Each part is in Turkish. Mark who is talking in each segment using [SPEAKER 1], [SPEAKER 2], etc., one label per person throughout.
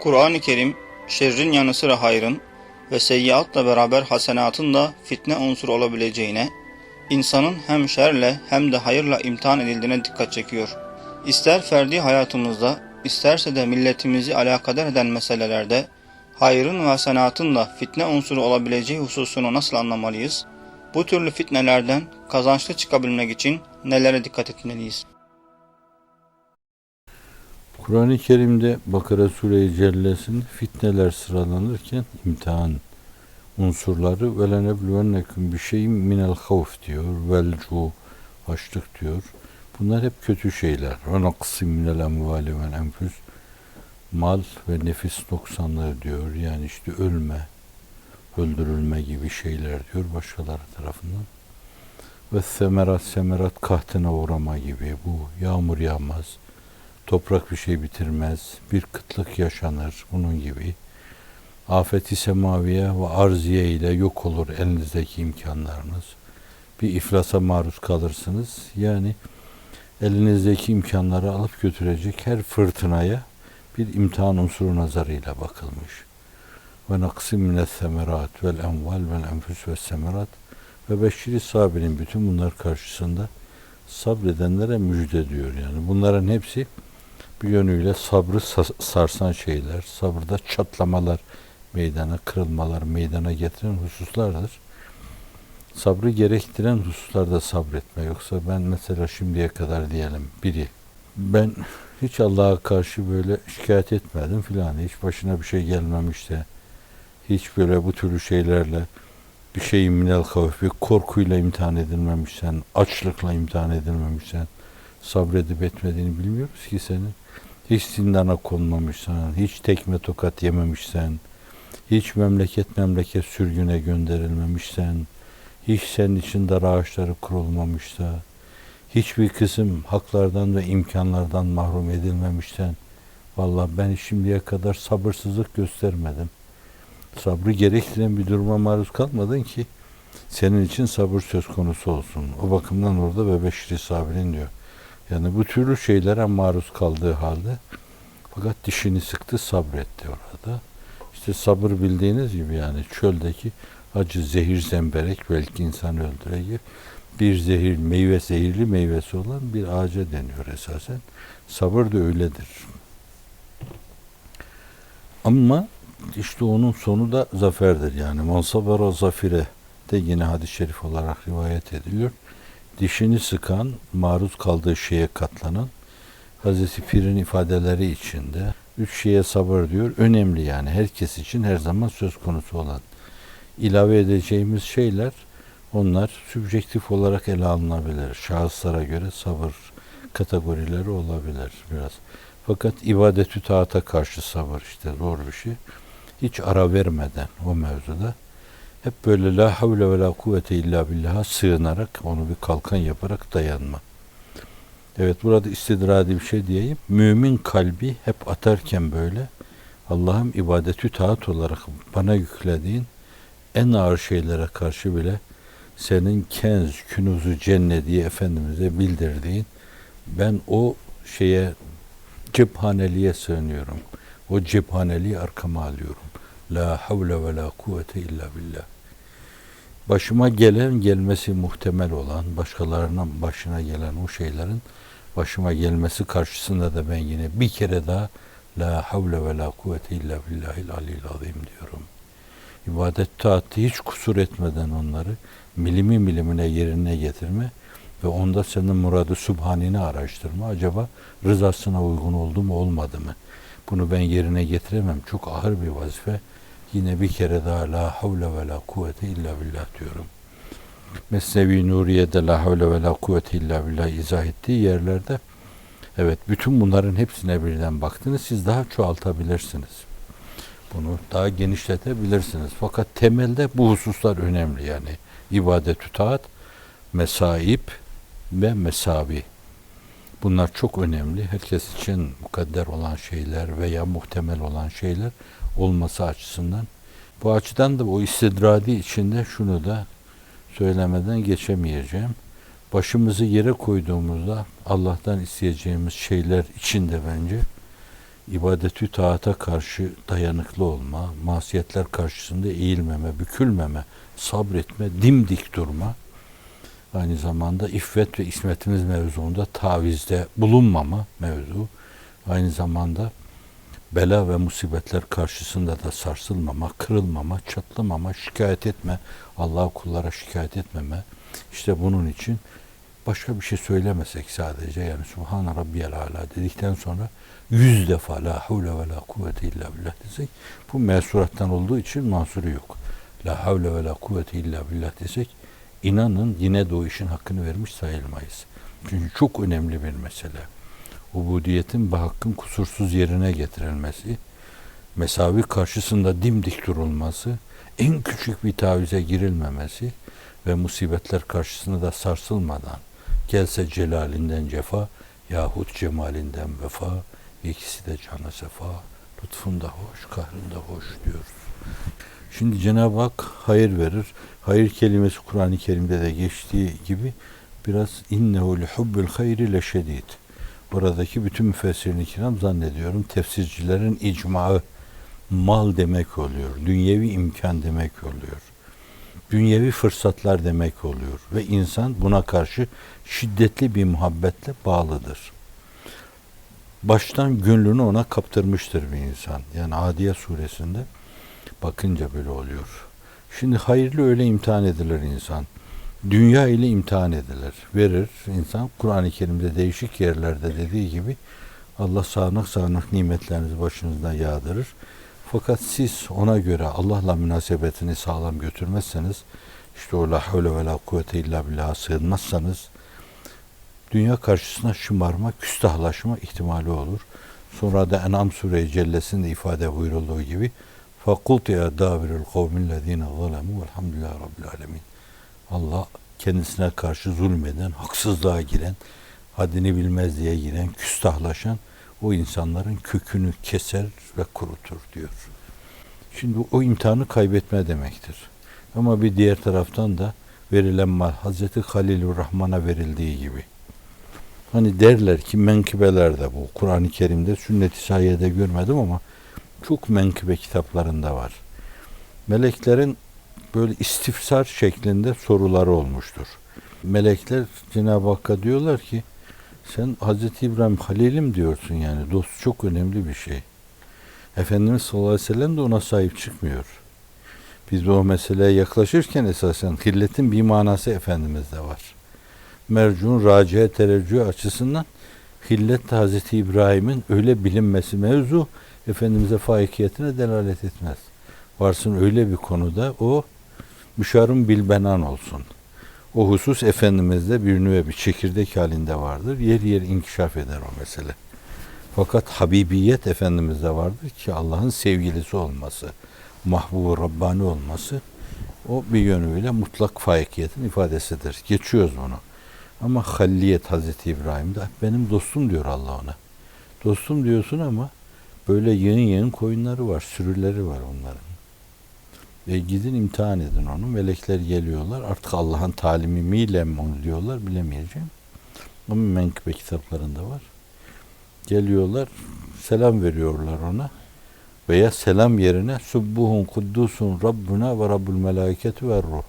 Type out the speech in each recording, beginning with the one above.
[SPEAKER 1] Kur'an-ı Kerim şerrin yanı sıra hayrın ve seyyiatla beraber hasenatın da fitne unsuru olabileceğine, insanın hem şerle hem de hayırla imtihan edildiğine dikkat çekiyor. İster ferdi hayatımızda, isterse de milletimizi alakadar eden meselelerde hayrın ve hasenatın da fitne unsuru olabileceği hususunu nasıl anlamalıyız? Bu türlü fitnelerden kazançlı çıkabilmek için nelere dikkat etmeliyiz?
[SPEAKER 2] Kur'an-ı Kerim'de Bakara Sure-i Cellesi'nin fitneler sıralanırken imtihan unsurları ve lenebluvennekum bir şeyin minel havf diyor, vel cu açlık diyor. Bunlar hep kötü şeyler. Ve naksim minel emvali vel enfüs mal ve nefis noksanları diyor. Yani işte ölme, öldürülme gibi şeyler diyor başkaları tarafından. Ve semerat semerat kahtına uğrama gibi bu yağmur yağmaz, toprak bir şey bitirmez, bir kıtlık yaşanır bunun gibi. Afeti semaviye ve arziye ile yok olur elinizdeki imkanlarınız. Bir iflasa maruz kalırsınız. Yani elinizdeki imkanları alıp götürecek her fırtınaya bir imtihan unsuru nazarıyla bakılmış. Ve naksim mine semerat vel enval vel enfüs ve semerat ve beşiri sabirin bütün bunlar karşısında sabredenlere müjde diyor yani. Bunların hepsi bir yönüyle sabrı sa- sarsan şeyler, sabırda çatlamalar meydana, kırılmalar meydana getiren hususlardır. Sabrı gerektiren hususlarda sabretme. Yoksa ben mesela şimdiye kadar diyelim biri, ben hiç Allah'a karşı böyle şikayet etmedim filan, hiç başına bir şey gelmemiş de, hiç böyle bu türlü şeylerle bir şeyin minel havf, bir korkuyla imtihan edilmemişsen, açlıkla imtihan edilmemişsen, sabredip etmediğini bilmiyoruz ki senin. Hiç zindana konmamışsan, hiç tekme tokat yememişsen, hiç memleket memleket sürgüne gönderilmemişsen, hiç senin için dar ağaçları kurulmamışsa, hiçbir kısım haklardan ve imkanlardan mahrum edilmemişsen, vallahi ben şimdiye kadar sabırsızlık göstermedim. Sabrı gerektiren bir duruma maruz kalmadın ki senin için sabır söz konusu olsun. O bakımdan orada ve sabirin diyor. Yani bu türlü şeylere maruz kaldığı halde fakat dişini sıktı sabretti orada. İşte sabır bildiğiniz gibi yani çöldeki acı zehir zemberek belki insanı öldürecek bir zehir meyve zehirli meyvesi olan bir ağaca deniyor esasen. Sabır da öyledir. Ama işte onun sonu da zaferdir yani. Man sabara zafire de yine hadis-i şerif olarak rivayet ediliyor. Dişini sıkan, maruz kaldığı şeye katlanan Hazreti Pir'in ifadeleri içinde üç şeye sabır diyor. Önemli yani herkes için her zaman söz konusu olan. ilave edeceğimiz şeyler onlar sübjektif olarak ele alınabilir. Şahıslara göre sabır kategorileri olabilir biraz. Fakat ibadetü taata karşı sabır işte zor bir şey. Hiç ara vermeden o mevzuda hep böyle la havle ve la kuvvete illa billah'a sığınarak onu bir kalkan yaparak dayanma. Evet burada istidradi bir şey diyeyim. Mümin kalbi hep atarken böyle Allah'ım ibadetü taat olarak bana yüklediğin en ağır şeylere karşı bile senin kenz, künuzu cennet diye Efendimiz'e bildirdiğin ben o şeye cephaneliğe sığınıyorum. O cephaneliği arkama alıyorum. La havle ve la kuvvete illa billah. Başıma gelen gelmesi muhtemel olan, başkalarının başına gelen o şeylerin başıma gelmesi karşısında da ben yine bir kere daha La havle ve la kuvvete illa billahil alil azim diyorum. İbadet taatte hiç kusur etmeden onları milimi milimine yerine getirme ve onda senin muradı subhanini araştırma. Acaba rızasına uygun oldu mu olmadı mı? Bunu ben yerine getiremem. Çok ağır bir vazife. Yine bir kere daha la havle ve la kuvvete illa billah diyorum. Mesnevi Nuriye'de la havle ve la kuvvete illa billah izah ettiği yerlerde evet bütün bunların hepsine birden baktınız siz daha çoğaltabilirsiniz. Bunu daha genişletebilirsiniz. Fakat temelde bu hususlar önemli yani. ibadet taat, mesaip ve mesavi. Bunlar çok önemli. Herkes için mukadder olan şeyler veya muhtemel olan şeyler olması açısından. Bu açıdan da o istidradi içinde şunu da söylemeden geçemeyeceğim. Başımızı yere koyduğumuzda Allah'tan isteyeceğimiz şeyler içinde bence ibadetü taata karşı dayanıklı olma, masiyetler karşısında eğilmeme, bükülmeme, sabretme, dimdik durma, aynı zamanda iffet ve ismetimiz mevzuunda tavizde bulunmama mevzu, aynı zamanda bela ve musibetler karşısında da sarsılmama, kırılmama, çatlamama, şikayet etme, Allah kullara şikayet etmeme. İşte bunun için başka bir şey söylemesek sadece yani Subhan Rabbiyel Ala dedikten sonra yüz defa la havle ve la kuvvete illa billah desek bu mesurattan olduğu için mahsuru yok. La havle ve la kuvvete illa billah desek inanın yine de o işin hakkını vermiş sayılmayız. Çünkü çok önemli bir mesele. Ubudiyetin bu hakkın kusursuz yerine getirilmesi, mesavi karşısında dimdik durulması, en küçük bir tavize girilmemesi ve musibetler karşısında da sarsılmadan gelse celalinden cefa yahut cemalinden vefa ikisi de cana sefa lütfunda hoş kahrında hoş diyoruz. Şimdi Cenab-ı Hak hayır verir. Hayır kelimesi Kur'an-ı Kerim'de de geçtiği gibi biraz innehu li hubbil hayri leşedid. Buradaki bütün müfessirin kiram zannediyorum tefsircilerin icmaı mal demek oluyor. Dünyevi imkan demek oluyor. Dünyevi fırsatlar demek oluyor. Ve insan buna karşı şiddetli bir muhabbetle bağlıdır. Baştan gönlünü ona kaptırmıştır bir insan. Yani Adiye suresinde bakınca böyle oluyor. Şimdi hayırlı öyle imtihan edilir insan Dünya ile imtihan edilir. Verir insan. Kur'an-ı Kerim'de değişik yerlerde dediği gibi Allah sağanak sağanak nimetlerinizi başınızdan yağdırır. Fakat siz ona göre Allah'la münasebetini sağlam götürmezseniz işte o la havle ve la kuvvete illa billah'a sığınmazsanız dünya karşısına şımarma, küstahlaşma ihtimali olur. Sonra da En'am Sure-i Cellesi'nde ifade buyurulduğu gibi فَقُلْتِ يَا دَابِرِ الْقَوْمِ الَّذ۪ينَ ظَلَمُوا وَالْحَمْدُ لِلّٰهِ رَبِّ الْعَالَمِينَ Allah kendisine karşı zulmeden, haksızlığa giren, haddini bilmez diye giren, küstahlaşan o insanların kökünü keser ve kurutur diyor. Şimdi o imtihanı kaybetme demektir. Ama bir diğer taraftan da verilen mal Hazreti Halilur Rahman'a verildiği gibi. Hani derler ki menkıbelerde bu Kur'an-ı Kerim'de sünnet-i sahiyede görmedim ama çok menkıbe kitaplarında var. Meleklerin böyle istifsar şeklinde soruları olmuştur. Melekler Cenab-ı Hakk'a diyorlar ki sen Hazreti İbrahim Halil'im diyorsun yani. Dost çok önemli bir şey. Efendimiz sallallahu aleyhi ve sellem de ona sahip çıkmıyor. Biz o meseleye yaklaşırken esasen hilletin bir manası Efendimiz'de var. Mercun, raciye, tereccüh açısından hillet Hazreti İbrahim'in öyle bilinmesi mevzu Efendimiz'e faikiyetine delalet etmez. Varsın öyle bir konuda o müşarın bilbenan olsun. O husus Efendimiz'de bir nüve bir çekirdek halinde vardır. Yer yer inkişaf eder o mesele. Fakat Habibiyet Efendimiz'de vardır ki Allah'ın sevgilisi olması, mahbubu Rabbani olması o bir yönüyle mutlak faikiyetin ifadesidir. Geçiyoruz bunu. Ama Halliyet Hazreti İbrahim'de benim dostum diyor Allah ona. Dostum diyorsun ama böyle yığın yığın koyunları var, sürüleri var onların. E gidin imtihan edin onu. Melekler geliyorlar. Artık Allah'ın talimiyle mi onu diyorlar bilemeyeceğim. Ama menkıbe kitaplarında var. Geliyorlar, selam veriyorlar ona. Veya selam yerine Subbuhun kuddusun Rabbuna ve Rabbul melaketi ve ruh.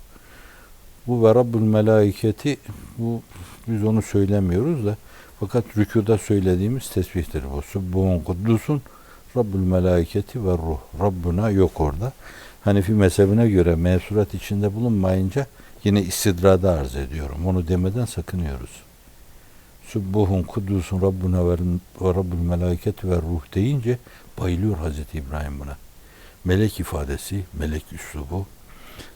[SPEAKER 2] Bu ve Rabbul melaketi bu biz onu söylemiyoruz da fakat rükuda söylediğimiz tesbihtir bu. Subbuhun kuddusun Rabbul melaketi ve ruh. Rabbuna yok orada. Hanefi mezhebine göre mensurat içinde bulunmayınca yine istidrada arz ediyorum. Onu demeden sakınıyoruz. Subbuhun kudusun Rabbuna ve Rabbul melaket ve ruh deyince bayılıyor Hazreti İbrahim buna. Melek ifadesi, melek üslubu,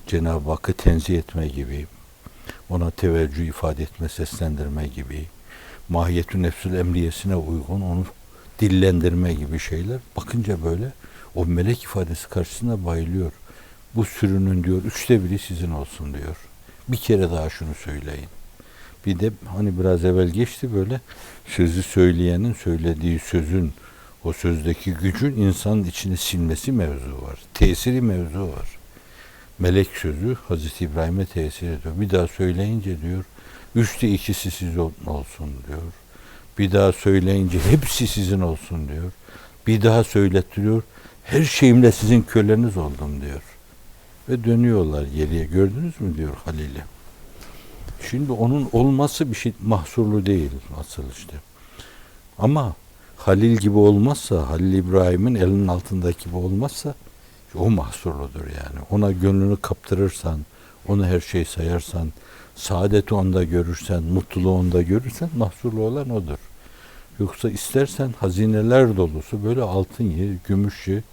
[SPEAKER 2] Cenab-ı Hakk'ı tenzih etme gibi, ona teveccüh ifade etme, seslendirme gibi, mahiyetü nefsül emriyesine uygun onu dillendirme gibi şeyler. Bakınca böyle o melek ifadesi karşısında bayılıyor. Bu sürünün diyor üçte biri sizin olsun diyor. Bir kere daha şunu söyleyin. Bir de hani biraz evvel geçti böyle sözü söyleyenin söylediği sözün o sözdeki gücün insanın içine silmesi mevzu var. Tesiri mevzu var. Melek sözü Hazreti İbrahim'e tesir ediyor. Bir daha söyleyince diyor üçte ikisi siz olsun diyor. Bir daha söyleyince hepsi sizin olsun diyor. Bir daha söylettiriyor. Her şeyimle sizin köleniz oldum diyor. Ve dönüyorlar geriye. Gördünüz mü diyor Halil'e. Şimdi onun olması bir şey mahsurlu değil asıl işte. Ama Halil gibi olmazsa, Halil İbrahim'in elinin altındaki gibi olmazsa o mahsurludur yani. Ona gönlünü kaptırırsan, onu her şey sayarsan, saadeti onda görürsen, mutluluğu onda görürsen mahsurlu olan odur. Yoksa istersen hazineler dolusu böyle altın ye, gümüş ye,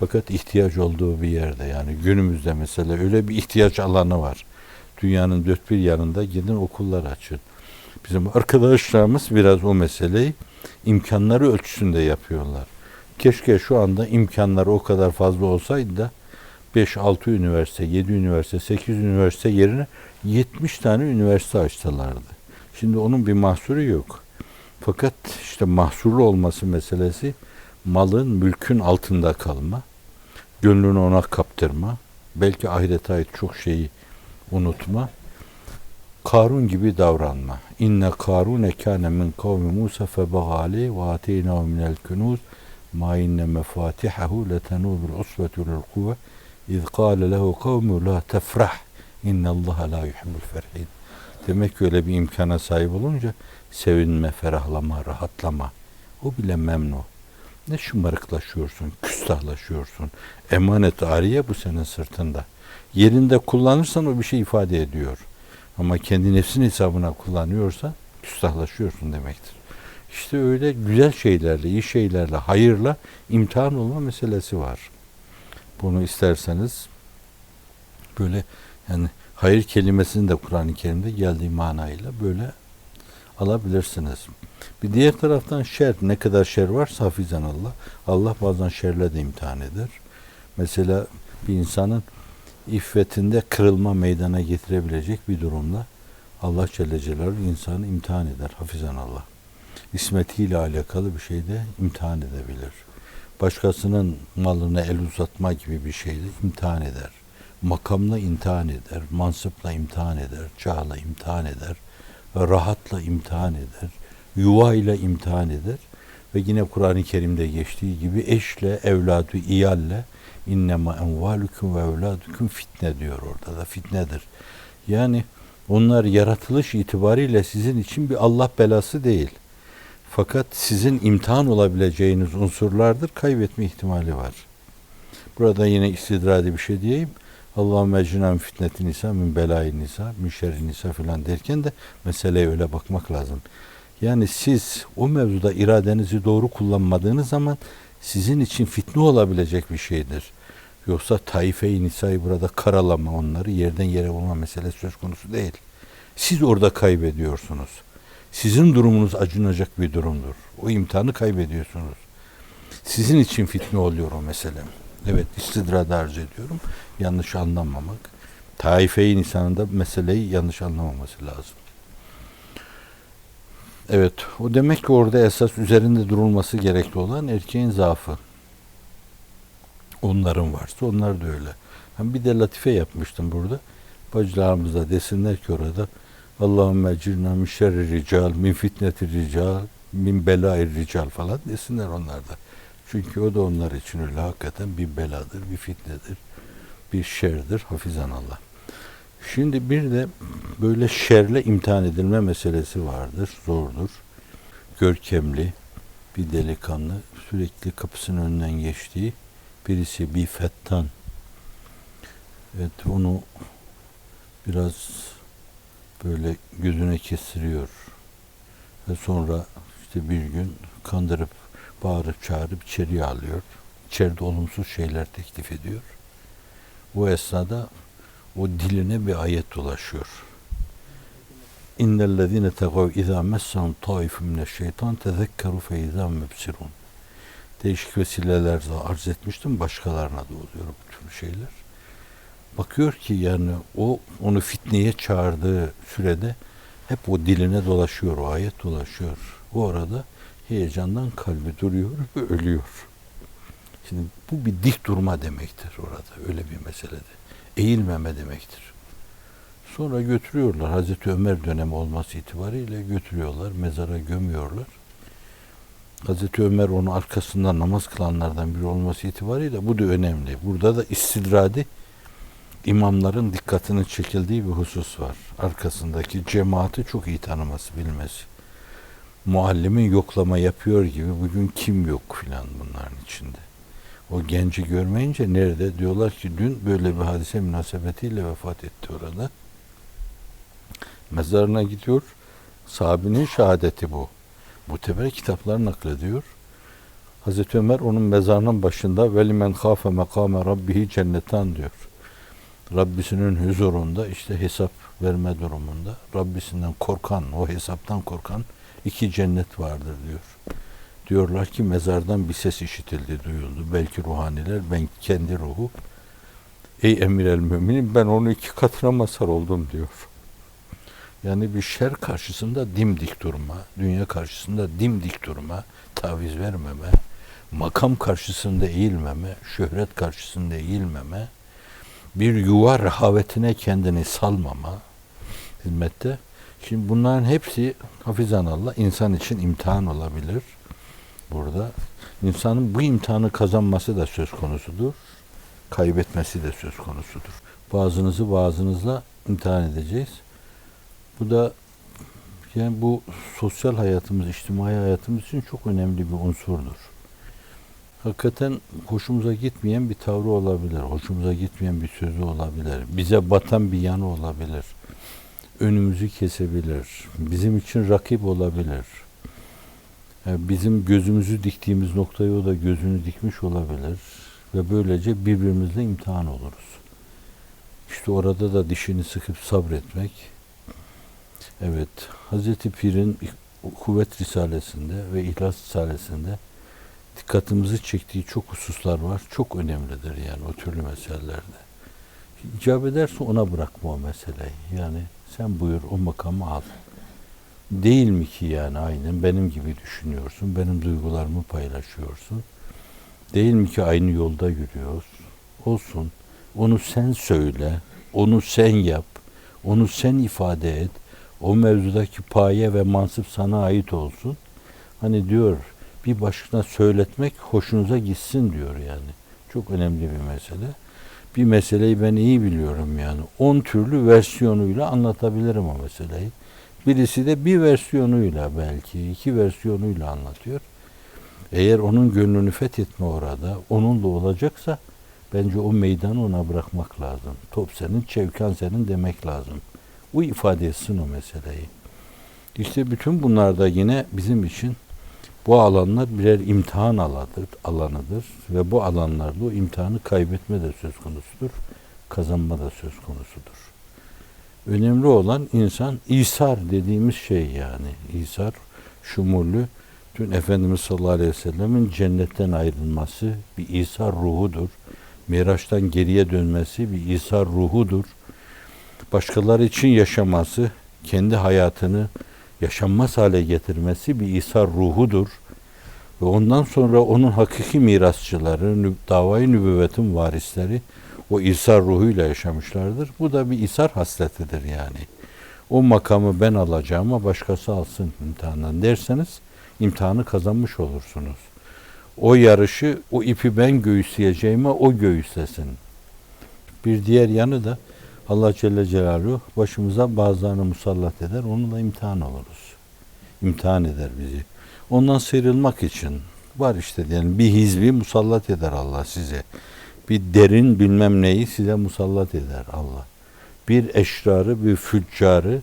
[SPEAKER 2] fakat ihtiyaç olduğu bir yerde yani günümüzde mesela öyle bir ihtiyaç alanı var. Dünyanın dört bir yanında gidin okullar açın. Bizim arkadaşlarımız biraz o meseleyi imkanları ölçüsünde yapıyorlar. Keşke şu anda imkanları o kadar fazla olsaydı da 5-6 üniversite, 7 üniversite, 8 üniversite yerine 70 tane üniversite açsalardı. Şimdi onun bir mahsuru yok. Fakat işte mahsurlu olması meselesi malın, mülkün altında kalma, gönlünü ona kaptırma, belki ahirete ait çok şeyi unutma, Karun gibi davranma. İnne Karun kâne min kavmi Musa febagali ve ateynahu minel kunuz ma inne mefatihahu letenû bil usbetu lil kuvve iz kâle lehu kavmu la tefrah inne Allah la yuhibbul ferhin. Demek ki öyle bir imkana sahip olunca sevinme, ferahlama, rahatlama. O bile memnun. Ne şımarıklaşıyorsun, küstahlaşıyorsun. Emanet ariye bu senin sırtında. Yerinde kullanırsan o bir şey ifade ediyor. Ama kendi nefsin hesabına kullanıyorsan küstahlaşıyorsun demektir. İşte öyle güzel şeylerle, iyi şeylerle, hayırla imtihan olma meselesi var. Bunu isterseniz böyle yani hayır kelimesinin de Kur'an-ı Kerim'de geldiği manayla böyle alabilirsiniz. Bir diğer taraftan şer, ne kadar şer varsa hafizan Allah. Allah bazen şerle de imtihan eder. Mesela bir insanın iffetinde kırılma meydana getirebilecek bir durumda Allah Celle Celaluhu insanı imtihan eder. Hafizan Allah. İsmetiyle alakalı bir şeyde imtihan edebilir. Başkasının malına el uzatma gibi bir şeyde imtihan eder. Makamla imtihan eder, mansıpla imtihan eder, çağla imtihan eder, rahatla imtihan eder, yuvayla imtihan eder ve yine Kur'an-ı Kerim'de geçtiği gibi eşle, evladı, iyalle innema envalukum ve evladukum fitne diyor orada da fitnedir. Yani onlar yaratılış itibariyle sizin için bir Allah belası değil. Fakat sizin imtihan olabileceğiniz unsurlardır. Kaybetme ihtimali var. Burada yine istidradi bir şey diyeyim. Allahümme ecina fitnetin nisa min belayın nisa min nisa filan derken de meseleye öyle bakmak lazım. Yani siz o mevzuda iradenizi doğru kullanmadığınız zaman sizin için fitne olabilecek bir şeydir. Yoksa taife-i nisayı burada karalama onları yerden yere vurma meselesi söz konusu değil. Siz orada kaybediyorsunuz. Sizin durumunuz acınacak bir durumdur. O imtihanı kaybediyorsunuz. Sizin için fitne oluyor o mesele. Evet istidrada arz ediyorum. Yanlış anlamamak. Taife-i nisanın da meseleyi yanlış anlamaması lazım. Evet, o demek ki orada esas üzerinde durulması gerekli olan erkeğin zaafı. Onların varsa onlar da öyle. Ben bir de latife yapmıştım burada. Bacılarımıza desinler ki orada Allahümme cirna min şerri rical, min fitneti rical, min belai rical falan desinler onlar da. Çünkü o da onlar için öyle hakikaten bir beladır, bir fitnedir, bir şerdir, hafizan Allah. Şimdi bir de böyle şerle imtihan edilme meselesi vardır, zordur. Görkemli bir delikanlı sürekli kapısının önünden geçtiği birisi bir fettan. Evet onu biraz böyle gözüne kestiriyor. Ve sonra işte bir gün kandırıp bağırıp çağırıp içeriye alıyor. İçeride olumsuz şeyler teklif ediyor. Bu esnada o diline bir ayet dolaşıyor. İnnellezine tegav izâ messahum taifun mineşşeytan tezekkeru fe izâ mebsirun. Değişik vesilelerle arz etmiştim. Başkalarına da oluyor bu tür şeyler. Bakıyor ki yani o onu fitneye çağırdığı sürede hep o diline dolaşıyor, o ayet dolaşıyor. O arada heyecandan kalbi duruyor ve ölüyor. Şimdi bu bir dik durma demektir orada öyle bir meselede. Eğilmeme demektir. Sonra götürüyorlar. Hazreti Ömer dönemi olması itibariyle götürüyorlar. Mezara gömüyorlar. Hazreti Ömer onu arkasında namaz kılanlardan biri olması itibariyle bu da önemli. Burada da istidradi imamların dikkatinin çekildiği bir husus var. Arkasındaki cemaati çok iyi tanıması, bilmesi. Muallimin yoklama yapıyor gibi bugün kim yok filan bunların içinde. O genci görmeyince nerede? Diyorlar ki dün böyle bir hadise münasebetiyle vefat etti orada. Mezarına gidiyor. Sahabenin şehadeti bu. Muteber kitaplar naklediyor. Hazreti Ömer onun mezarının başında velimen khafe mekame rabbihi cennetan diyor. Rabbisinin huzurunda işte hesap verme durumunda Rabbisinden korkan, o hesaptan korkan iki cennet vardır diyor. Diyorlar ki mezardan bir ses işitildi, duyuldu. Belki ruhaniler, ben kendi ruhu. Ey emir el müminin ben onu iki katına mazhar oldum diyor. Yani bir şer karşısında dimdik durma, dünya karşısında dimdik durma, taviz vermeme, makam karşısında eğilmeme, şöhret karşısında eğilmeme, bir yuva rehavetine kendini salmama hizmette. Şimdi bunların hepsi hafizan Allah insan için imtihan olabilir. Burada insanın bu imtihanı kazanması da söz konusudur. Kaybetmesi de söz konusudur. Bazınızı bazınızla imtihan edeceğiz. Bu da yani bu sosyal hayatımız, içtimai hayatımız için çok önemli bir unsurdur. Hakikaten hoşumuza gitmeyen bir tavrı olabilir, hoşumuza gitmeyen bir sözü olabilir, bize batan bir yanı olabilir, önümüzü kesebilir, bizim için rakip olabilir, bizim gözümüzü diktiğimiz noktaya o da gözünü dikmiş olabilir ve böylece birbirimizle imtihan oluruz. İşte orada da dişini sıkıp sabretmek, Evet, Hazreti Pir'in Kuvvet Risalesi'nde ve İhlas Risalesi'nde dikkatimizi çektiği çok hususlar var. Çok önemlidir yani o türlü meselelerde. İcap ederse ona bırakma o meseleyi. Yani sen buyur o makamı al. Değil mi ki yani aynen benim gibi düşünüyorsun, benim duygularımı paylaşıyorsun. Değil mi ki aynı yolda yürüyoruz? Olsun. Onu sen söyle, onu sen yap, onu sen ifade et o mevzudaki paye ve mansıp sana ait olsun. Hani diyor bir başına söyletmek hoşunuza gitsin diyor yani. Çok önemli bir mesele. Bir meseleyi ben iyi biliyorum yani. On türlü versiyonuyla anlatabilirim o meseleyi. Birisi de bir versiyonuyla belki iki versiyonuyla anlatıyor. Eğer onun gönlünü fethetme orada, onunla olacaksa bence o meydanı ona bırakmak lazım. Top senin, çevkan senin demek lazım. Bu ifade etsin o meseleyi. İşte bütün bunlar da yine bizim için bu alanlar birer imtihan alanıdır, alanıdır ve bu alanlarda o imtihanı kaybetme de söz konusudur, kazanma da söz konusudur. Önemli olan insan İsar dediğimiz şey yani. İsar şumullü dün Efendimiz sallallahu aleyhi ve sellemin cennetten ayrılması bir İsar ruhudur. Miraç'tan geriye dönmesi bir İsar ruhudur başkaları için yaşaması, kendi hayatını yaşanmaz hale getirmesi bir İsa ruhudur. Ve ondan sonra onun hakiki mirasçıları, davayı nübüvvetin varisleri o İsa ruhuyla yaşamışlardır. Bu da bir İsar hasletidir yani. O makamı ben alacağıma başkası alsın imtihandan derseniz imtihanı kazanmış olursunuz. O yarışı, o ipi ben göğüsleyeceğime o göğüslesin. Bir diğer yanı da Allah Celle Celaluhu başımıza bazılarını musallat eder. Onunla imtihan oluruz. İmtihan eder bizi. Ondan sıyrılmak için var işte diyelim bir hizbi musallat eder Allah size. Bir derin bilmem neyi size musallat eder Allah. Bir eşrarı, bir füccarı,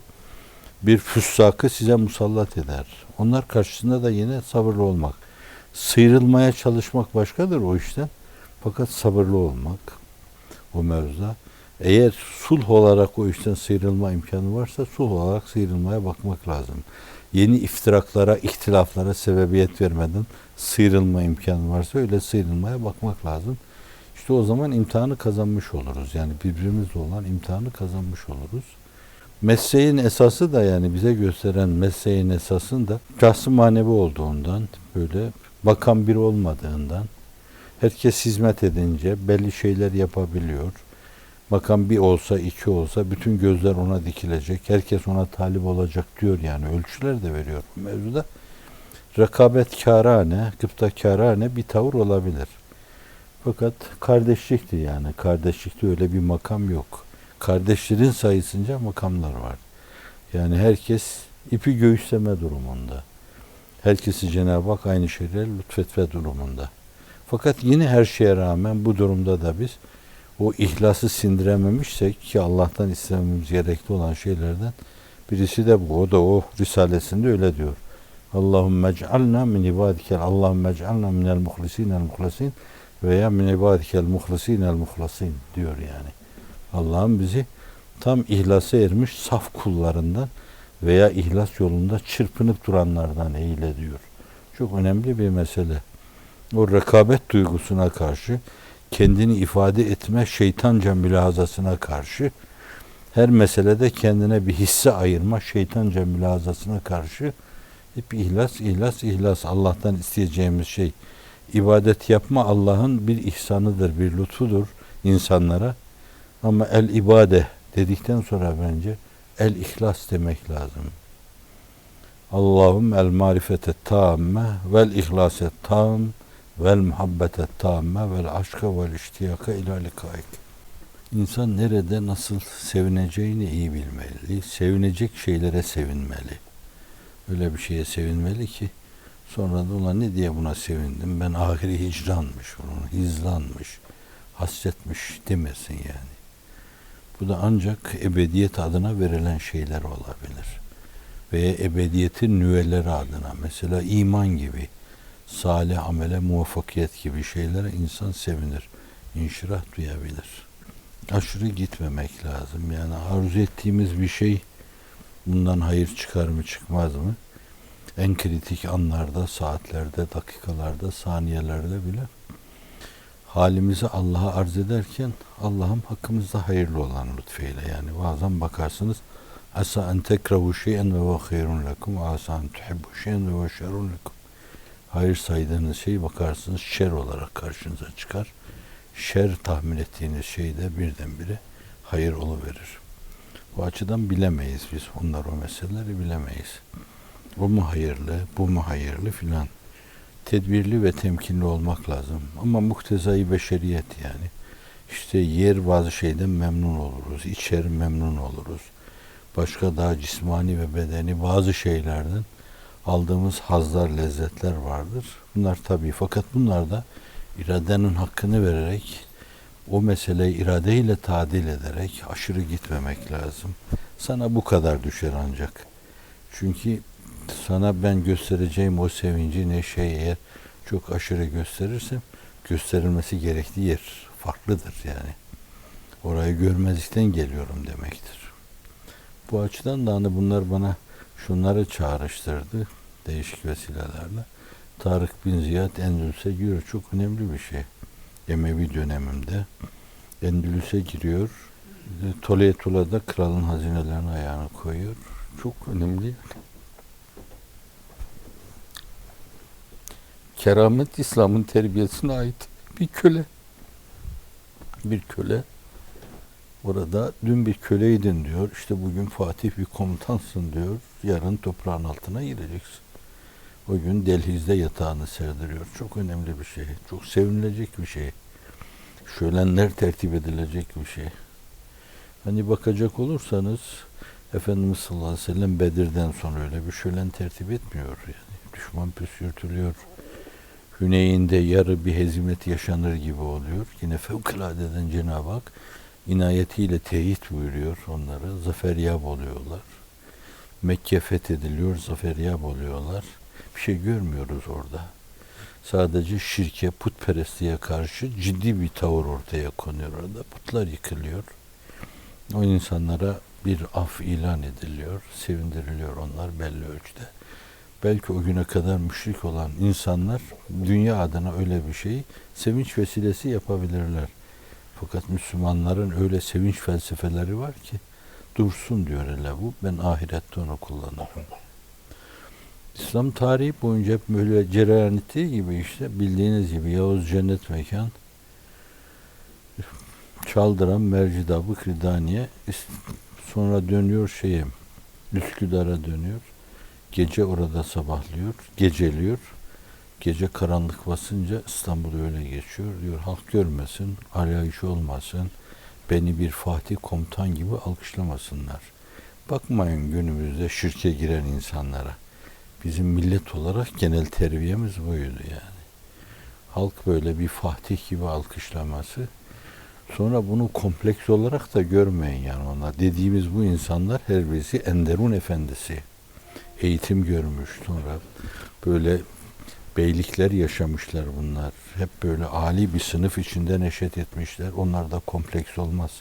[SPEAKER 2] bir füssakı size musallat eder. Onlar karşısında da yine sabırlı olmak. Sıyrılmaya çalışmak başkadır o işten. Fakat sabırlı olmak o mevzuda. Eğer sulh olarak o işten sıyrılma imkanı varsa sulh olarak sıyrılmaya bakmak lazım. Yeni iftiraklara, ihtilaflara sebebiyet vermeden sıyrılma imkanı varsa öyle sıyrılmaya bakmak lazım. İşte o zaman imtihanı kazanmış oluruz. Yani birbirimizle olan imtihanı kazanmış oluruz. Mesleğin esası da yani bize gösteren mesleğin esasında şahsı manevi olduğundan böyle bakan biri olmadığından herkes hizmet edince belli şeyler yapabiliyor Makam bir olsa iki olsa bütün gözler ona dikilecek. Herkes ona talip olacak diyor yani. Ölçüler de veriyor mevzuda. rekabetkârane, gıptakârane bir tavır olabilir. Fakat kardeşlikti yani. Kardeşlikte öyle bir makam yok. Kardeşlerin sayısınca makamlar var. Yani herkes ipi göğüsleme durumunda. Herkesi Cenab-ı Hak aynı şeyler lütfetme durumunda. Fakat yine her şeye rağmen bu durumda da biz o ihlası sindirememişsek ki Allah'tan istememiz gerekli olan şeylerden birisi de bu. O da o risalesinde öyle diyor. Allahümme ec'alna min ibadikel Allahümme ec'alna minel muhlisinel muhlasin veya min ibadikel muhlisinel muhlasin diyor yani. Allah'ım bizi tam ihlasa ermiş saf kullarından veya ihlas yolunda çırpınıp duranlardan eyle diyor. Çok önemli bir mesele. O rekabet duygusuna karşı kendini ifade etme şeytanca mülahazasına karşı her meselede kendine bir hisse ayırma şeytanca mülahazasına karşı hep ihlas, ihlas, ihlas. Allah'tan isteyeceğimiz şey ibadet yapma Allah'ın bir ihsanıdır, bir lütfudur insanlara. Ama el ibade dedikten sonra bence el ihlas demek lazım. Allahum el marifete tamme vel ihlaset tam vel muhabbete tamme vel aşka vel iştiyaka ila likaik. İnsan nerede nasıl sevineceğini iyi bilmeli. Sevinecek şeylere sevinmeli. Öyle bir şeye sevinmeli ki sonra da ulan ne diye buna sevindim ben ahiri hicranmış onun hizlanmış hasretmiş demesin yani. Bu da ancak ebediyet adına verilen şeyler olabilir. Veya ebediyetin nüveleri adına mesela iman gibi salih amele muvaffakiyet gibi şeylere insan sevinir. inşirah duyabilir. Aşırı gitmemek lazım. Yani arzu ettiğimiz bir şey bundan hayır çıkar mı çıkmaz mı? En kritik anlarda, saatlerde, dakikalarda, saniyelerde bile halimizi Allah'a arz ederken Allah'ım hakkımızda hayırlı olan lütfeyle. Yani bazen bakarsınız asa en tekrahu şeyen ve ve hayrun lekum asa en tuhibbu şeyen ve ve lekum. Hayır saydığınız şey bakarsınız şer olarak karşınıza çıkar. Şer tahmin ettiğiniz şey de birdenbire hayır oluverir. Bu açıdan bilemeyiz biz. Onlar o meseleleri bilemeyiz bu mu hayırlı bu mu hayırlı filan tedbirli ve temkinli olmak lazım. Ama muhtezai beşeriyet yani. İşte yer bazı şeyden memnun oluruz, içer memnun oluruz. Başka daha cismani ve bedeni bazı şeylerden aldığımız hazlar, lezzetler vardır. Bunlar tabii fakat bunlar da iradenin hakkını vererek o meseleyi iradeyle tadil ederek aşırı gitmemek lazım. Sana bu kadar düşer ancak. Çünkü sana ben göstereceğim o sevinci neşeyi eğer çok aşırı gösterirsem gösterilmesi gerektiği yer farklıdır yani. Orayı görmezlikten geliyorum demektir. Bu açıdan da hani bunlar bana şunları çağrıştırdı değişik vesilelerle. Tarık bin Ziyad Endülüs'e giriyor. Çok önemli bir şey. Emevi döneminde Endülüs'e giriyor. Toletula'da kralın hazinelerini ayağına koyuyor. Çok önemli. Keramet İslam'ın terbiyesine ait bir köle. Bir köle. Orada dün bir köleydin diyor. İşte bugün Fatih bir komutansın diyor. Yarın toprağın altına gireceksin. O gün Delhiz'de yatağını serdiriyor. Çok önemli bir şey. Çok sevinilecek bir şey. Şölenler tertip edilecek bir şey. Hani bakacak olursanız Efendimiz sallallahu aleyhi ve sellem Bedir'den sonra öyle bir şölen tertip etmiyor yani. Düşman püskürtülüyor. Hüneyn'de yarı bir hezimet yaşanır gibi oluyor. Yine fevkaladeden Cenab-ı Hak inayetiyle teyit buyuruyor onları. Zaferyab oluyorlar. Mekke fethediliyor, zaferyab oluyorlar. Bir şey görmüyoruz orada. Sadece şirke, putperestliğe karşı ciddi bir tavır ortaya konuyor orada. Putlar yıkılıyor. O insanlara bir af ilan ediliyor, sevindiriliyor onlar belli ölçüde belki o güne kadar müşrik olan insanlar dünya adına öyle bir şeyi sevinç vesilesi yapabilirler. Fakat Müslümanların öyle sevinç felsefeleri var ki dursun diyor hele bu. Ben ahirette onu kullanırım. İslam tarihi boyunca hep böyle cereyan ettiği gibi işte bildiğiniz gibi Yavuz Cennet Mekan Çaldıran Mercida Bıkridaniye sonra dönüyor şeye Üsküdar'a dönüyor Gece orada sabahlıyor, geceliyor. Gece karanlık basınca İstanbul öyle geçiyor. Diyor halk görmesin, alayış olmasın. Beni bir Fatih komutan gibi alkışlamasınlar. Bakmayın günümüzde şirke giren insanlara. Bizim millet olarak genel terbiyemiz buydu yani. Halk böyle bir Fatih gibi alkışlaması. Sonra bunu kompleks olarak da görmeyin yani onlar. Dediğimiz bu insanlar her birisi Enderun efendisi. Eğitim görmüş sonra böyle beylikler yaşamışlar bunlar. Hep böyle ali bir sınıf içinde neşet etmişler. Onlarda kompleks olmaz.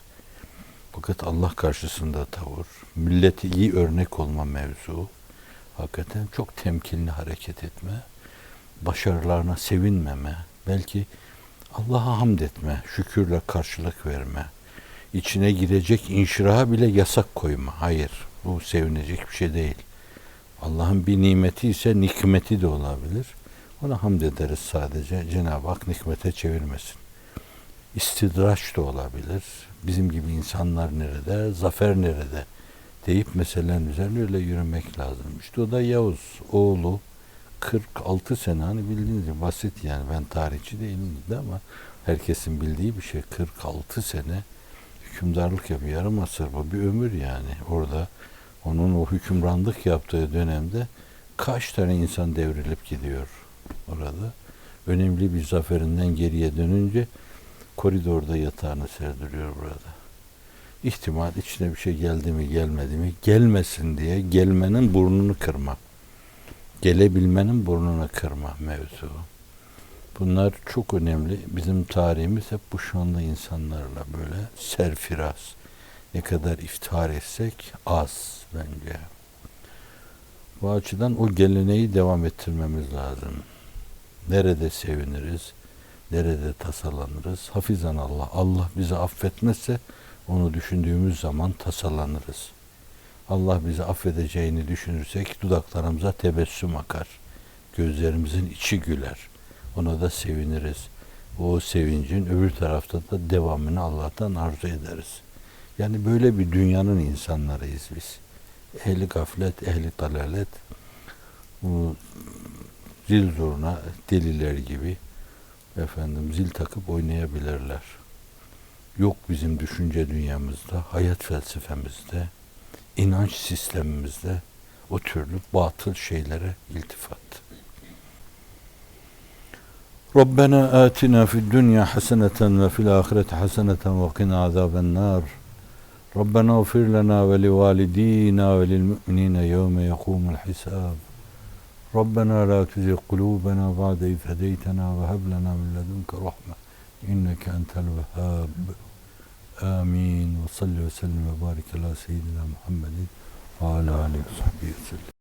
[SPEAKER 2] Fakat Allah karşısında tavır, milleti iyi örnek olma mevzu, hakikaten çok temkinli hareket etme, başarılarına sevinmeme, belki Allah'a hamd etme, şükürle karşılık verme, içine girecek inşiraha bile yasak koyma. Hayır, bu sevinecek bir şey değil. Allah'ın bir nimeti ise nikmeti de olabilir. Ona hamd ederiz sadece. Cenab-ı Hak nikmete çevirmesin. İstidraç da olabilir. Bizim gibi insanlar nerede, zafer nerede deyip meselenin üzerine öyle yürümek lazım. İşte o da Yavuz oğlu 46 sene hani bildiğiniz gibi basit yani ben tarihçi değilim de ama herkesin bildiği bir şey 46 sene hükümdarlık yapıyor. Yarım asır bu bir ömür yani. Orada onun o hükümranlık yaptığı dönemde kaç tane insan devrilip gidiyor orada. Önemli bir zaferinden geriye dönünce koridorda yatağını serdiriyor burada. İhtimal içine bir şey geldi mi gelmedi mi gelmesin diye gelmenin burnunu kırma. Gelebilmenin burnunu kırma mevzu. Bunlar çok önemli. Bizim tarihimiz hep bu şanlı insanlarla böyle serfiraz. Ne kadar iftihar etsek az bence. Bu açıdan o geleneği devam ettirmemiz lazım. Nerede seviniriz, nerede tasalanırız. Hafizan Allah. Allah bizi affetmezse onu düşündüğümüz zaman tasalanırız. Allah bizi affedeceğini düşünürsek dudaklarımıza tebessüm akar. Gözlerimizin içi güler. Ona da seviniriz. O sevincin öbür tarafta da devamını Allah'tan arzu ederiz. Yani böyle bir dünyanın insanlarıyız biz. Ehli gaflet, ehli dalalet. Bu zil zoruna deliler gibi efendim zil takıp oynayabilirler. Yok bizim düşünce dünyamızda, hayat felsefemizde, inanç sistemimizde o türlü batıl şeylere iltifat. Rabbena atina fid dünya haseneten ve fil ahireti haseneten ve qina azaben nar. ربنا اغفر لنا ولوالدينا وللمؤمنين يوم يقوم الحساب. ربنا لا تزغ قلوبنا بعد إذ هديتنا وهب لنا من لدنك رحمة إنك أنت الوهاب. آمين. وصل وسلم وبارك على سيدنا محمد وعلى آله وصحبه وسلم.